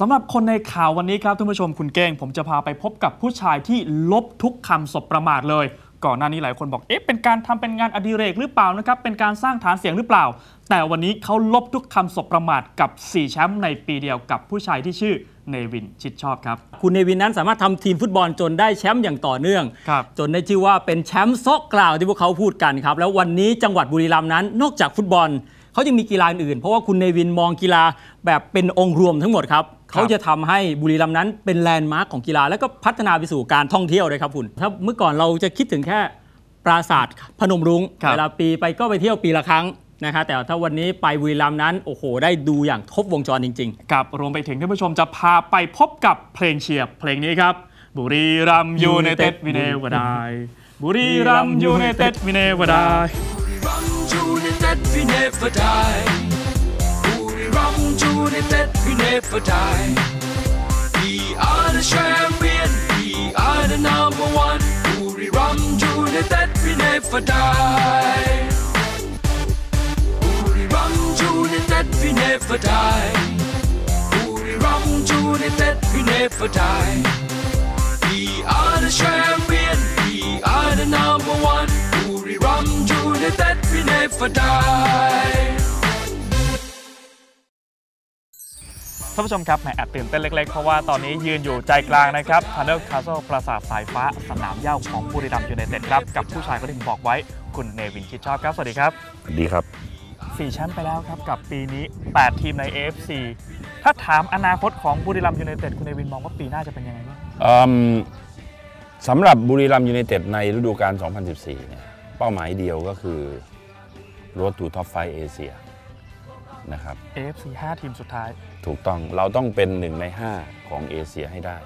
สำหรับคนในข่าววันนี้ครับท่านผู้ชมคุณเก้ง ผมจะพาไปพบกับผู้ชายที่ลบทุกคำสบประมาทเลย ก่อนหน้านี้หลายคนบอกเอ๊ะเป็นการทำเป็นงานอดิเรกหรือเปล่านะครับเป็นการสร้างฐานเสียงหรือเปล่า แต่วันนี้เขาลบทุกคำสบประมาทกับ4แชมป์ในปีเดียวกับผู้ชายที่ชื่อเนวินชิดชอบครับ คุณเนวินนั้นสามารถทำทีมฟุตบอลจนได้แชมป์อย่างต่อเนื่องครับจนได้ชื่อว่าเป็นแชมป์ซอกกล่าวที่พวกเขาพูดกันครับ แล้ววันนี้จังหวัดบุรีรัมย์นั้น นอกจากฟุตบอล เขายังมีกีฬาอื่น เพราะว่าคุณเนวินมองกีฬาแบบเป็นองค์รวมทั้งหมดครับ เขาจะทำให้บุรีรัมย์นั้นเป็นแลนด์มาร์คของกีฬาแล้วก็พัฒนาไปสู่การท่องเที่ยวเลยครับคุณถ้าเมื่อก่อนเราจะคิดถึงแค่ปราสาทพนมรุง้งครับเวลาปีไปก็ไปเที่ยวปีละครั้งนะครับแต่ถ้าวันนี้ไปบุรีรัมย์นั้น โอ้โห ได้ดูอย่างครบวงจรจริงๆกับรวมไปถึงท่านผู้ชมจะพาไปพบกับเพลงเชียร์เพลงนี้ครับ บุรีรัมยูไนเต็ดวินเนวดายบุรีรัมยูไนเต็ดวินเนวดาย Rum United we never die. Booty Rum United we never die. We are the champion, we are the number one. Booty Rum United we never die. Booty Rum United we never die. Booty Rum United we never die. We are the champion, we are the number one. Booty Rum United we never die. ท่านผู้ชมครับแหมแอบตื่นเต้นเล็กๆ เพราะว่าตอนนี้ยืนอยู่ใจกลางนะครับทันเดอร์คาสเซิลปราสาทสายฟ้าสนามเหย้าของบุรีรัมย์ยูไนเต็ดครับ กับผู้ชายคนที่ผมบอกไว้คุณเนวินชิดชอบครับ สวัสดีครับ ดีครับ 4 แชมป์ไปแล้วครับ กับปีนี้ 8 ทีมใน AFC ถ้าถามอนาคตของบุรีรัมย์ยูไนเต็ดคุณเนวินมองว่าปีหน้าจะเป็นยังไงบ้างอืมสำหรับบุรีรัมย์ยูไนเต็ดในฤดูกาล 2014 เนี่ยเป้าหมายเดียวก็คือ Road to Top 5 Asia นะครับ AFC 5 ทีมสุดท้าย ถูกต้องเราต้องเป็นหนึ่งใน 5 ของเอเชียให้ได้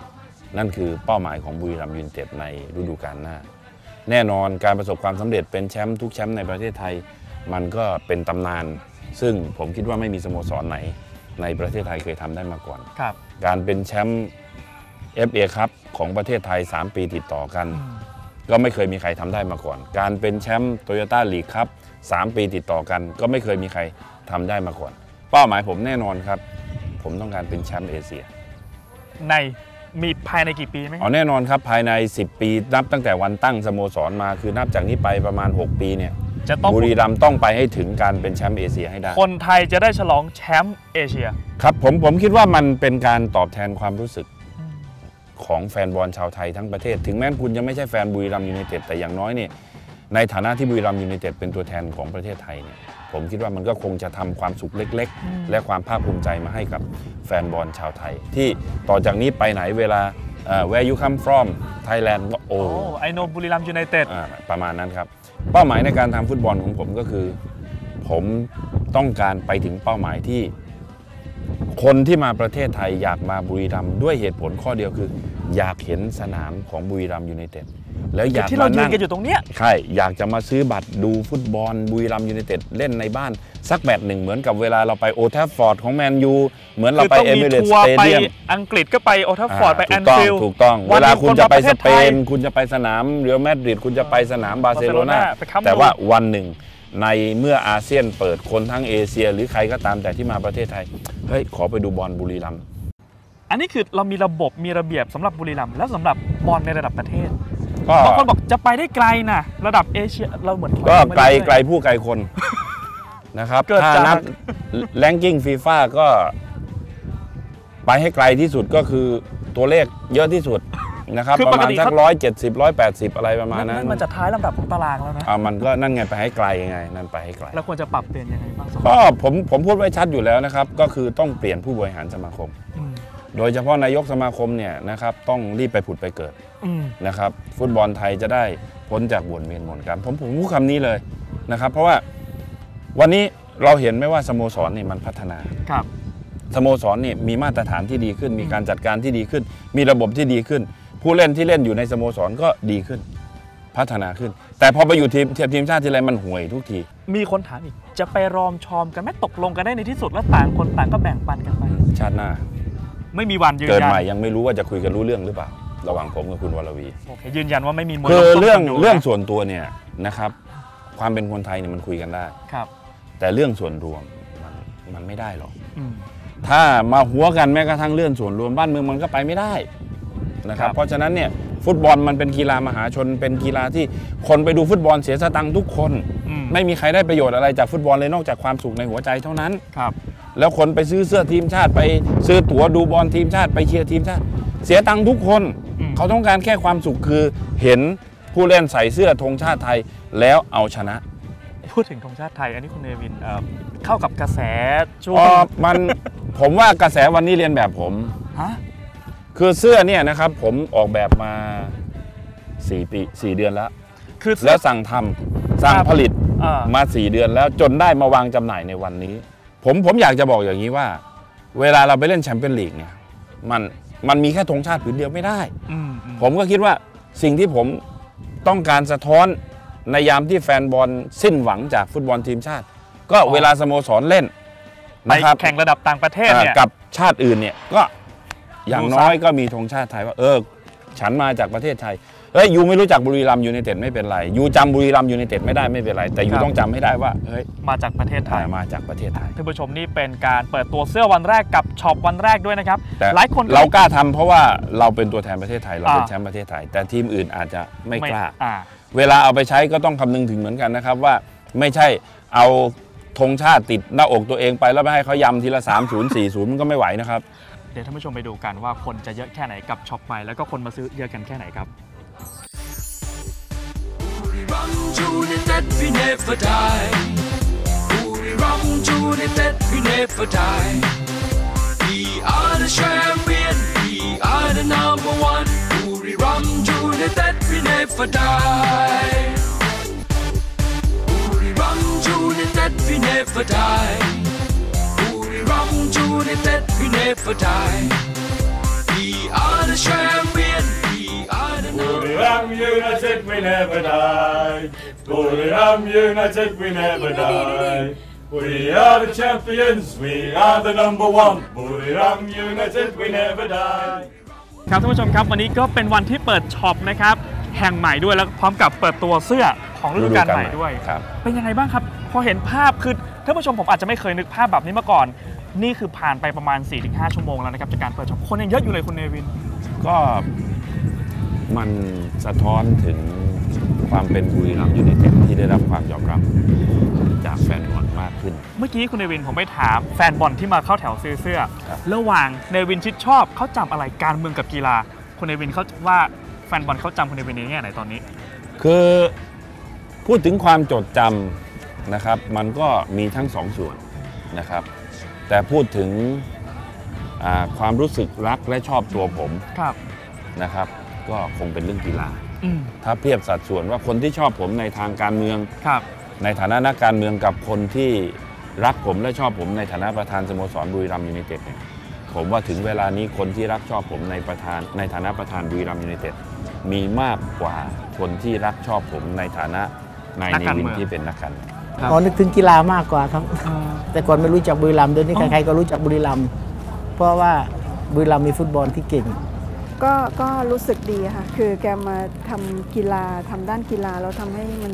นั่นคือเป้าหมายของบุรีรัมย์ยูไนเต็ดในฤดูกาลหน้า แน่นอนการประสบความสำเร็จเป็นแชมป์ทุกแชมป์ในประเทศไทย มันก็เป็นตำนาน ซึ่งผมคิดว่าไม่มีสโมสรไหน ในประเทศไทยเคยทำได้มาก่อนครับ การเป็นแชมป์ FA ครับของประเทศไทย 3 ปีติดต่อกัน ก็ไม่เคยมีใครทำได้มาก่อน การเป็นแชมป์โตโยต้าลีกครับ3ปีติดต่อกัน ก็ไม่เคยมีใคร ทำได้มาก่อน เป้าหมายผมแน่นอนครับ ผมต้องการเป็นแชมป์เอเชีย ในมีภายในกี่ปีไหมอ๋อแน่นอนครับภายใน 10 ปี นับตั้งแต่วันตั้งสโมสรมาคือนับจากนี้ไปประมาณ 6 ปีเนี่ยจะต้องบุรีรัมย์ต้องไปให้ถึงการเป็นแชมป์เอเชียให้ได้ คนไทยจะได้ฉลองแชมป์เอเชีย ครับผมผมคิดว่ามันเป็นการตอบแทนความรู้สึกของแฟนบอลชาวไทยทั้งประเทศ ถึงแม้คุณจะไม่ใช่แฟนบุรีรัมย์ยูไนเต็ดแต่อย่างน้อยเนี่ย ในฐานะที่บุรีรัมย์ยูไนเต็ดเป็นตัวแทนของประเทศไทยเนี่ยผมคิดว่ามันก็คงจะทำความสุขเล็ก ๆ และความภาคภูมิใจมาให้กับแฟนบอลชาวไทย ที่ต่อจากนี้ไปไหนเวลาเอ่อ where you come from Thailand ก็โอ้โอ้ไอโนบุรีรัมย์ยูไนเต็ดอ่าประมาณนั้นครับ เป้าหมายในการทำฟุตบอลของผมก็คือ ผมต้องการไปถึงเป้าหมายที่ คนที่มาประเทศไทยอยากมาบุรีรัมย์ด้วยเหตุผลข้อเดียวคือ อยากเห็นสนามของบุรีรัมย์ยูไนเต็ดแล้วอยากที่เรามายืนนั่งกันอยู่ตรงเนี้ย ใช่อยากจะมาซื้อบัตรดูฟุตบอลบุรีรัมย์ยูไนเต็ดเล่นในบ้านสักแมตช์หนึ่งเหมือนกับเวลาเราไปโอทัฟฟอร์ดของแมนยูเหมือนเราคือไปต้องเอมีมิเรตทัสวร์เตไปเดียม อังกฤษก็ไปโอทัฟฟอร์ดไปแอนถูกต้องฟิลด์ถูกต้องวัเวนหลานึ่งคุณคนจะมาไปประเทสศเปไทยนคุณจะไปสนามเรอัลมาดริดคุณจะไปสนามบาร์เซโลนาบาร์เซโลนาไปคัมป์ แต่ว่านูวันหนึ่ง ในเมื่ออาเซียนเปิดคนทั้งเอเชีย หรือใครก็ตามแต่ที่มาประเทศไทยเฮ้ยขอไปดูบอลบุรีรัมย์อันนี้คือเรามีระบบมีระเบียบสำหรับบุรีรัมย์และสำหรับบอลในระดับประเทศก็บางคนบอกจะไปได้ไกลนะระดับเอเชียเราเหมือนถอยก็มาไกลเรื่อยๆ ไกลผู้ไกลคนนะครับ เกิดถ้าจาก นับแ a งกิ้งฟีฟ่าก็ ไปให้ไกลที่สุดก็คือตัวเลขเยอะที่สุด นะครับคือปประกมาณติสักเขา ร้อยเจ็ดสิบร้อยแปดสิบอะไรประมาณนั่นั้นนมันจะท้ายลำดับของตารางแล้วนะ อ่ามันก็นั่นไงไปให้ไกลไงนั่นไปให้ไกลเราควรจะปรับเปลี่ยนยังไงบ้างสำหรับก็ผมผมพูดไว้ชัดอยู่แล้วนะครับ ก็คือต้องเปลี่ยนผู้บริหารสมาคม อืมโดยเฉพาะนายกสมาคมเนี่ยนะครับต้องรีบไปผุดไปเกิดอืม นะครับ ฟุตบอลไทยจะได้พ้นจากบ่วนเวียนหมนกรรมผมผมพูดคำนี้เลยนะครับ เพราะว่าวันนี้เราเห็นไหมว่าสโมสรนี่มันพัฒนา ครับ สโมสรนี่มีมาตรฐานที่ดีขึ้น มีการจัดการที่ดีขึ้น มีระบบที่ดีขึ้น ผู้เล่นที่เล่นอยู่ในสโมสรก็ดีขึ้น พัฒนาขึ้น แต่พอไปอยู่ทีมทีมทีมชาติทีไรมันห่วยทุกที มีคนถามอีก จะไปรอมชอมกันไหมตกลงกันได้ในที่สุดแล้วต่างคนต่างก็แบ่งปันกันไป ชาติหน้า ไม่มีวันยืนเกิดยันใหม่ยังไม่รู้ว่าจะคุยกันรู้เรื่องหรือเปล่า ระหว่างผมกับคุณวรวีโอเคยืนยันว่าไม่มีมวยคือล้มต้มเรื่องกันยู่นะเรื่องส่วนตัวเนี่ยนะครับความเป็นคนไทยเนี่ยมันคุยกันได้ครับ แต่เรื่องส่วนรวมมันมันไม่ได้หรอกอืมถ้ามาหัวกันแม้กระทั่งเรื่องส่วนรวมบ้านเมืองมันก็ไปไม่ได้ นะครับครับเพราะฉะนั้นเนี่ยฟุตบอลมันเป็นกีฬามหาชน เป็นกีฬาที่คนไปดูฟุตบอลเสียสตังค์ทุกคนอืมไม่มีใครได้ประโยชน์อะไรจากฟุตบอลเลยนอกจากความสุขในหัวใจเท่านั้นครับ แล้วคนไปซื้อเสื้อทีมชาติไปซื้อตั๋วดูบอลทีมชาติไปเชียร์ทีมชาติ เสียตังค์ทุกคนอืมเขาต้องการแค่ความสุขคือเห็นผู้เล่นใส่เสื้อธงชาติไทยแล้วเอาชนะพูดถึงธงชาติไทย อันนี้คุณเนวินเอ่อเข้ากับกระแสช่วอ๋องมันผมว่ากระแสวันนี้เรียนแบบผมฮะ คือเสื้อเนี่ยนะครับผมออกแบบมา4ปี4เดือนแล้ว คือแล้วสั่งทำสั่งครับผลิตเอ่อมา 4 เดือนแล้วจนได้มาวางจำหน่ายในวันนี้ ผมผมอยากจะบอกอย่างนี้ว่า เวลาเราไปเล่นแชมเปี้ยนลีกเนี่ยมันมันมีแค่ธงชาติผืนเดียวไม่ได้ อืมอืมผมก็คิดว่าสิ่งที่ผมต้องการสะท้อนในยามที่แฟนบอลสิ้นหวังจากฟุตบอลทีมชาติ ก็เวลาสโมสรเล่นไปนะครับแข่งระดับต่างประเทศเนี่ยอ่ากับชาติอื่นเนี่ยก็ อย่างดูซะน้อยก็มีธงชาติไทยว่าเออฉันมาจากประเทศไทยเฮ้ยยูไม่รู้จักบุรีรัมย์ยูไนเต็ดไม่เป็นไรยูจำบุรีรัมย์ยูไนเต็ดไม่ได้ไม่เป็นไร แต่ยูต้องจำให้ได้ว่าเฮ้ยมาจากประเทศไทถ่ายยมาจากประเทศไทยท่านผู้ชมนี่เป็นการเปิดตัวเสื้อวันแรกกับช็อปวันแรกด้วยนะครับแต่หลายคนก็เรากล้าทำเพราะว่าเราเป็นตัวแทนประเทศไทยเราเป็นอ่าแชมป์ประเทศไทย แต่ทีมอื่นอาจจะไม่กล้าอ่าเวลาเอาไปใช้ก็ต้องคำนึงถึงเหมือนกันนะครับว่าไม่ใช่เอาธงชาติติดหน้าอกตัวเองไปแล้วไปให้เขายำทีละ3 0 4 0มันก็ไม่ไหวนะครับเดี๋ยวท่านผู้ชมไปดูกันว่าคนจะเยอะแค่ไหนกับช็อปใหม่แล้วก็คนมาซื้อเยอะกันแค่ไหนครับ Buriram United we never die. Buriram United we never die. We are the champion, we are the number one. Buriram United we never die. Never die. We are the champion, we are the number one. Buriram United we never die. Buriram United we never die. We are the champions, we are the number one. Buriram United we never die. ครับท่านผู้ชมครับวันนี้ก็เป็นวันที่เปิดช็อปนะครับแห่งใหม่ด้วยแล้วพร้อมกับเปิดตัวเสื้อของฤดูกาลใหม่ด้วย ครับ เป็นยังไงบ้างครับ พอเห็นภาพคือท่านผู้ชมผมอาจจะไม่เคยนึกภาพแบบนี้มาก่อน นี่คือผ่านไปประมาณ 4-5 ชั่วโมงแล้วนะครับจากการเปิดช็อปคนยังเยอะอยู่เลยคุณเนวิน ก็มันสะท้อนถึงความเป็นบุรีรัมย์ยูไนเต็ดที่ได้รับความยอมรับจากแฟนบอลมากขึ้น เมื่อกี้คุณเนวินผมไปถามแฟนบอลที่มาเข้าแถวซื้อเสื้อ ครับ ระหว่างเนวินชิดชอบเขาจำอะไรการเมืองกับกีฬา คุณเนวินเขาว่าแฟนบอลเขาจำคุณเนวินในแง่ไหนตอนนี้ คือพูดถึงความจดจำนะครับ มันก็มีทั้งสองส่วนนะครับ แต่พูดถึงอ่าความรู้สึกรักและชอบตัวผมครับนะครับ ก็คงเป็นเรื่องกีฬาอืมถ้าเทียบสัดส่วนว่าคนที่ชอบผมในทางการเมืองครับในฐานะนักการเมืองกับคนที่รักผมและชอบผมในฐานะประธานสโมสรบุรีรัมย์ยูไนเต็ดเนี่ยผมว่าถึงเวลานี้คนที่รักชอบผมในประธานในฐานะประธานบุรีรัมย์ยูไนเต็ดมีมากกว่าคนที่รักชอบผมในฐานะนายนักเนการวินเมืองที่เป็นนักการเมืองครับ อ๋อนึกถึงกีฬามากกว่าครับ แต่ก่อนไม่รู้จักบุรีรัมย์เดี๋ยวนี้อ๋อใครๆก็รู้จักบุรีรัมย์เพราะว่าบุรีรัมย์มีฟุตบอลที่เก่ง ก็ก็รู้สึกดีค่ะ คือแกมาทำกีฬาทำด้านกีฬาแล้วทำให้มัน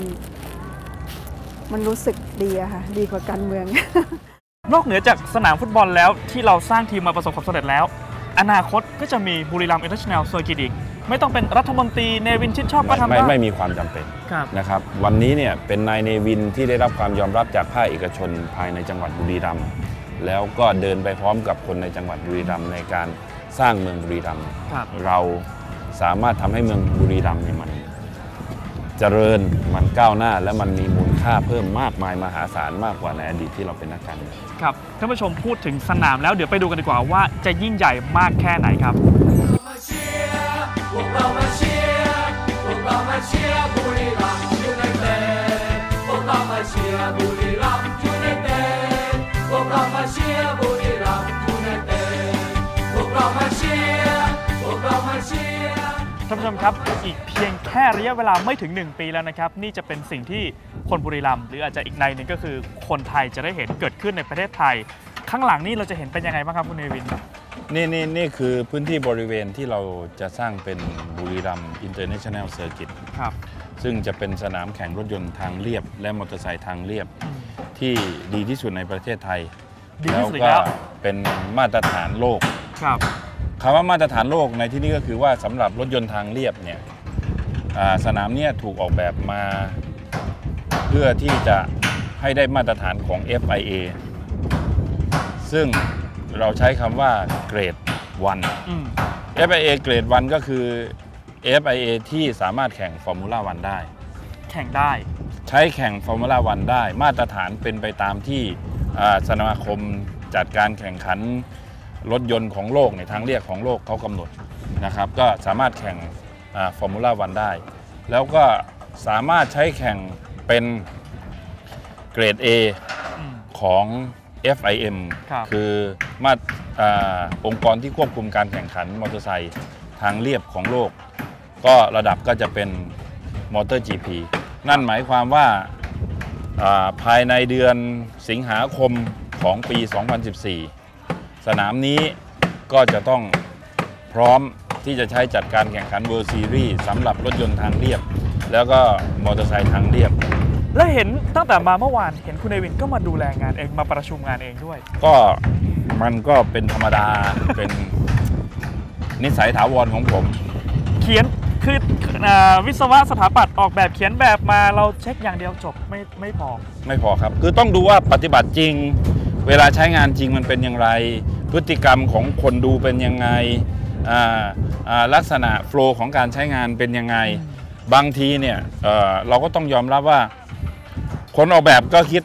มันรู้สึกดีอะค่ะ ดีกว่าการเมือง นอกเหนือจากสนามฟุตบอลแล้วที่เราสร้างทีมมาประสบความสำเร็จแล้ว อนาคตก็จะมีบุรีรัมย์อินเตอร์เนชั่นแนลเซอร์กิตอีก ไม่ต้องเป็นรัฐมนตรีเนวินชิดชอบก็ไม่ทำไม่ได้ ไม่มีความจำเป็นครับ นะครับ วันนี้เนี่ยเป็นนายเนวินที่ได้รับความยอมรับจากภาคเอกชนภายในจังหวัดบุรีรัมย์แล้วก็เดินไปพร้อมกับคนในจังหวัดบุรีรัมย์ในการสร้างเมืองบุรีรัมย์ครับเราสามารถทำให้เมืองบุรีรัมย์เนี่ยมัน เจริญมันก้าวหน้า และมันมีมูลค่าเพิ่มมากมายมหาศาลมากกว่าในอดีตที่เราเป็นนักการเมืองครับท่านผู้ชมพูดถึงสนามแล้วเดี๋ยวไปดูกันดีกว่าว่าจะยิ่งใหญ่มากแค่ไหนครับมาเชียร์ พวกเรามาเชียร์พวกเรามาเชียร์บุรีรัมย์ยูไนเต็ดพวกเรามาเชียร์บุรีรัมย์ยูไนเต็ดพวกเรามาเชียร์บุรีรัมย์ยูไนเต็ดพวกเรามาเชียร์พวกเรามาเชียร์ท่านผู้ชมครับอีกเพียงแค่ระยะเวลาไม่ถึง 1 ปีแล้วนะครับ นี่จะเป็นสิ่งที่คนบุรีรัมย์หรืออาจจะอีกในหนึ่งก็คือคนไทยจะได้เห็นเกิดขึ้นในประเทศไทย ข้างหลังนี่เราจะเห็นเป็นยังไงบ้างครับคุณเนวิน นี่นี่นี่คือพื้นที่บริเวณที่เราจะสร้างเป็นบุรีรัมย์อินเตอร์เนชั่นแนลเซอร์กิตครับ ซึ่งจะเป็นสนามแข่งรถยนต์ทางเรียบ และมอเตอร์ไซค์ทางเรียบ ที่ดีที่สุดในประเทศไทย ดีที่สุดอีกก็แล้ว เป็นมาตรฐานโลก ครับ คำว่ามาตรฐานโลกในที่นี้ก็คือว่าสำหรับรถยนต์ทางเรียบเนี่ยอ่าสนามเนี่ยถูกออกแบบมา เพื่อที่จะให้ได้มาตรฐานของ FIA ซึ่ง เราใช้คำว่าเกรด1อืม FIA เกรด1ก็คือ FIA ที่สามารถแข่งฟอร์มูล่าวันได้ แข่งได้ ใช้แข่งฟอร์มูล่าวันได้ มาตรฐานเป็นไปตามที่อ่าสมาคมจัดการแข่งขันรถยนต์ของโลกในยทางเรียกของโลกเขากำหนดนะครับ ก็สามารถแข่งฟอร์มูล่าวันได้ แล้วก็สามารถใช้แข่งเป็นเกรด A อืม ของ FIM ครับคือมาตรอ่าองค์กรที่ควบคุมการแข่งขันมอเตอร์ไซค์ทางเรียบของโลก ก็ระดับก็จะเป็นมอเตอร์ GP นั่นหมายความว่าอ่าภายในเดือนสิงหาคมของปี 2014 สนามนี้ก็จะต้องพร้อมที่จะใช้จัดการแข่งขัน World Series สำหรับรถยนต์ทางเรียบ แล้วก็มอเตอร์ไซค์ทางเรียบ และเห็นตั้งแต่มาเมื่อวานเห็นคุณเนวินก็มาดูแลงานเองมาประชุมงานเองด้วย ก็มันก็เป็นธรรมดา เป็นนิสัยถาวรของผม เขียนคืออ่าวิศวะสถาปัตย์ออกแบบเขียนแบบมาเราเช็คอย่างเดียวจบไม่ไม่พอ ไม่พอครับ คือต้องดูว่าปฏิบัติจริง เวลาใช้งานจริงมันเป็นอย่างไร พฤติกรรมของคนดูเป็นยังไงอ่าอ่าลักษณะโฟล์ของการใช้งานเป็นยังไง บางทีเนี่ยเอ่อเราก็ต้องยอมรับว่า คนออกแบบก็คิด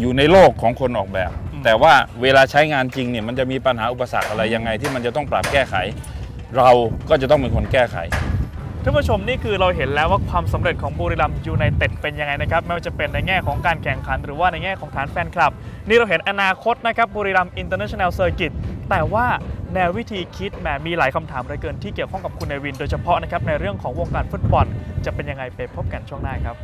อยู่ในโลกของคนออกแบบอืมแต่ว่าเวลาใช้งานจริงเนี่ยมันจะมีปัญหาอุปสรรคอะไรยังไงที่มันจะต้องปรับแก้ไข เราก็จะต้องเป็นคนแก้ไขท่านผู้ชมนี่คือเราเห็นแล้วว่าความสำเร็จของบุรีรัมย์ยูไนเต็ดเป็นยังไงนะครับไม่ว่าจะเป็นในแง่ของการแข่งขัน หรือว่าในแง่ของฐานแฟนคลับ นี่เราเห็นอนาคตนะครับบุรีรัมย์อินเตอร์เนชั่นแนลเซอร์กิตแต่ว่าแนววิธีคิดแหมมีหลายคำถามเหลือเกินที่เกี่ยวข้องกับคุณเนวิน โดยเฉพาะนะครับในเรื่องของวงการฟุตบอลจะเป็นยังไงไปพบกันช่วงหน้าครับ